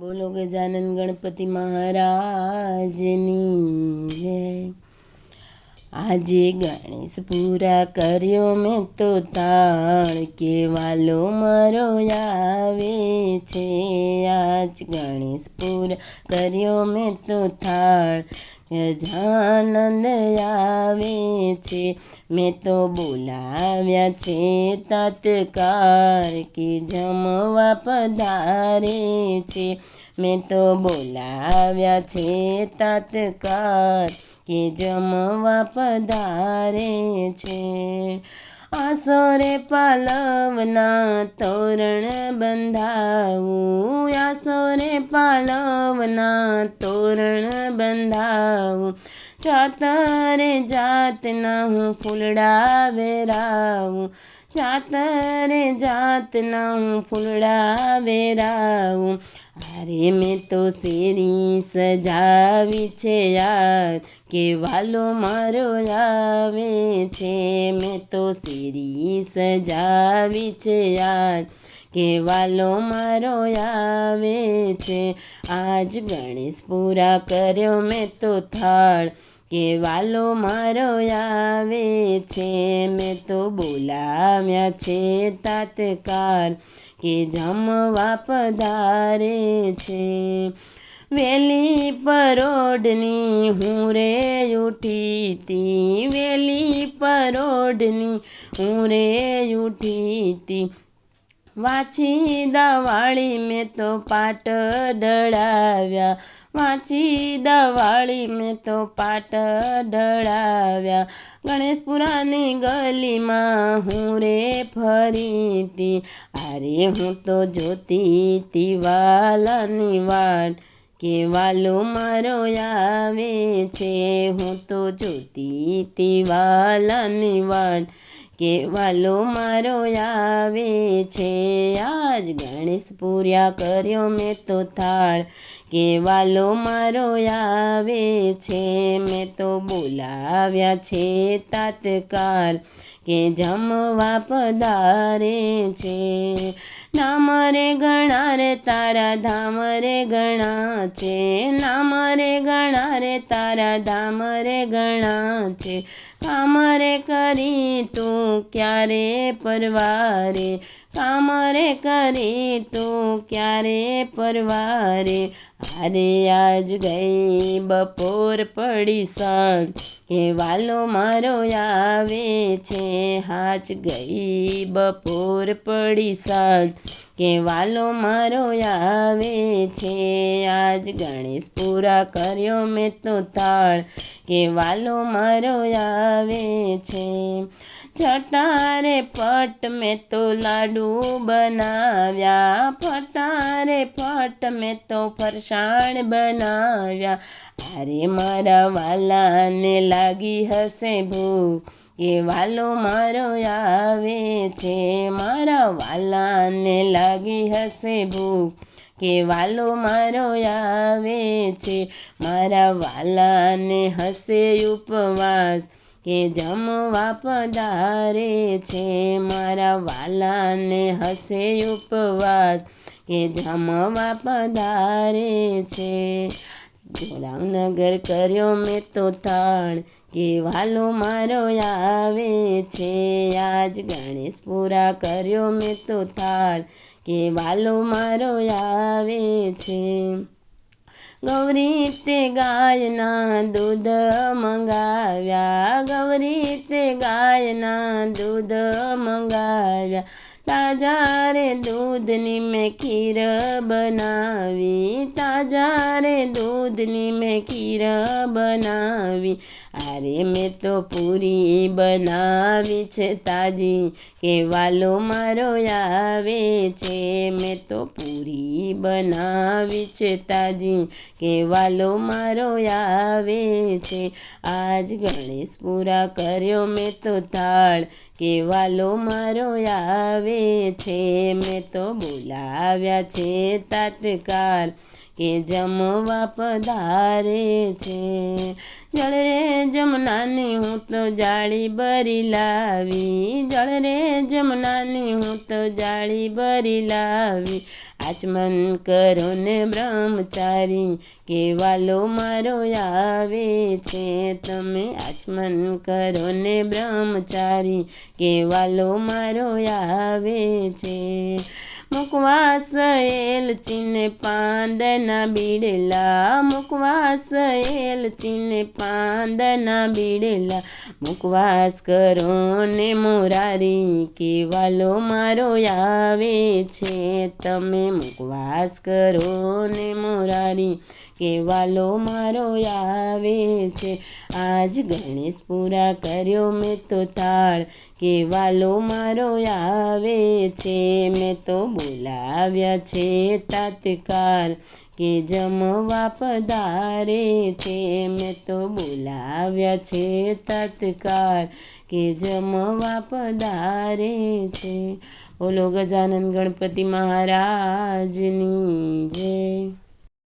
બોલો ગજાનંદ ગણપતિ મહારાજની જય. આજે ગણેશ પૂરા કર્યો મેં તો તાળ કે વાલો મારો આવે છે. આજ ગણેશ પૂરા કર્યો મેં તો થાળ ગજાનંદ આવે છે. મેં તો બોલાવ્યા છે તાત્કાર કે જમવા પધારે છે. મેં તો બોલાવ્યા છે તાત્કાર કે જમવા પધારે છે. આસોરે પાલવના તોરણ બંધાવું. આસોરે પાલવના તોરણ બંધાવું. જાતરે જાતના હું ફૂલડા વેરાવું જાતરે જાતના હું ફૂલડા વેરાવું અરે મેં તો શેરી સજાવી છે યાર, કે વાલો મારો આવે છે. મેં તો શેરી સજાવી છે યાર, કે વાલો મારો આવે છે. આજ ગણેશ પૂરા કર્યો મેં તો થાળ. કે વાલો મારો આવે છે, મેં તો બોલાવ્યા છે તાત્કાર કે જમવા પધારે છે. વેલી પરોડની હું રે ઉઠી તી, વેલી પરોડની હું રે ઉઠી તી વાંચી દવાળી મેં તો પાટ ડળાવ્યા વાંચી દવાળી મેં તો પાટ ડળાવ્યા ગણેશપુરાની ગલીમાં હું રે ફરીતી અરે હું તો જોતી તિવાલાની વાટ કે વાલો મારો આવે છે. હું તો જોતી તિવાલાની વાટ કે વાલો મારો આવે છે? આજ ગણેશ પૂર્યા કર્યો મેં તો થાળ. કેવાલો મારો આવે છે? મેં તો બોલાવ્યા છે તાત્કાર કે જમવા પધારે છે. નામ રે ગણા રે, તારા ધામ રે ગણા છે. નામ રે ગણા રે, તારા ધામ રે ગણા છે. કામ રે કરી તું ક્યારે પરવારે? કામ રે કરી તું ક્યારે પરવારે? અરે આજ ગઈ બપોર પડી સાંજ. કે વાલો મારો આવે છે હાજ ગઈ બપોર પડી સાંજ. કે વાલો મારો આવે છે, આજ ગણેશ પૂરા કર્યો મેં તો તાળ. કે વાલો મારો આવે છે છટારે પટ મેં તો લાડુ બનાવ્યા. ફટારે પટ મેં તો ફરસાણ બનાવ્યા. અરે મારા વાલાને લાગી હશે ભૂખ. કે વાલો મારો આવે છે. મારા વાલાને લાગી હશે ભૂખ. કે વાલો મારો આવે છે. મારા વાલાને હશે ઉપવાસ. કે જમવા પધારે છે. મારા વાલાને હશે ઉપવાસ. કે જમવા પધારે છે. રામનગર કર્યો મેં તો તાણ કે વાલો મારો આવે છે. આજ ગણેશ પૂરા કર્યો મેં તો થાળ કે વાલો મારો આવે છે. ગૌરી તે ગાયના દૂધ મંગાવ્યા. ગૌરી તે ગાયના દૂધ મંગાવ્યા. તાજા રે દૂધની મેં ખીર બનાવી. તાજા રે દૂધની મેં ખીર બનાવી. અરે મેં તો પૂરી બનાવી છે તાજી. કે વાલો મારો આવે છે. મેં તો પૂરી બનાવી છે તાજી. કે વાલો મારો આવે છે. આજ ગણેશ પૂરા કર્યો મેં તો થાળ. કે વાલો મારો આવે છે, મેં તો બોલાવ્યા છે તાત્કાલ કે જમવા પધારે છે. જળ રે જમનાની હું તો જાળી બરી લાવી. જળ રે જમનાની હું તો જાળી બરી લાવી. આચમન કરો ને બ્રહ્મચારી કેવાલો મારો આવે છે. તમે આચમન કરો ને બ્રહ્મચારી કેવાલો મારો આવે છે. મુકવાસ એલચીને પાંદના બીડેલા મુકવાસ એલચીને પાંદના બીડેલા મુકવાસ કરો ને મોરારી કેવાલો મારો આવે છે તમે મુકવાસ કરો ને મોરારી કેવાલો મારો આવે છે. આજ ગણેશ પૂરા કર્યો મેં તો તાળ કે વાલો મારો આવે છે. મેં તો બોલાવ્યા છે તાત્કાલ કે જમવા પધારે છે. મેં તો બોલાવ્યા છે તત્કાળ કે જમવા પધારે છે. બોલો ગજાનંદ ગણપતિ મહારાજની જય.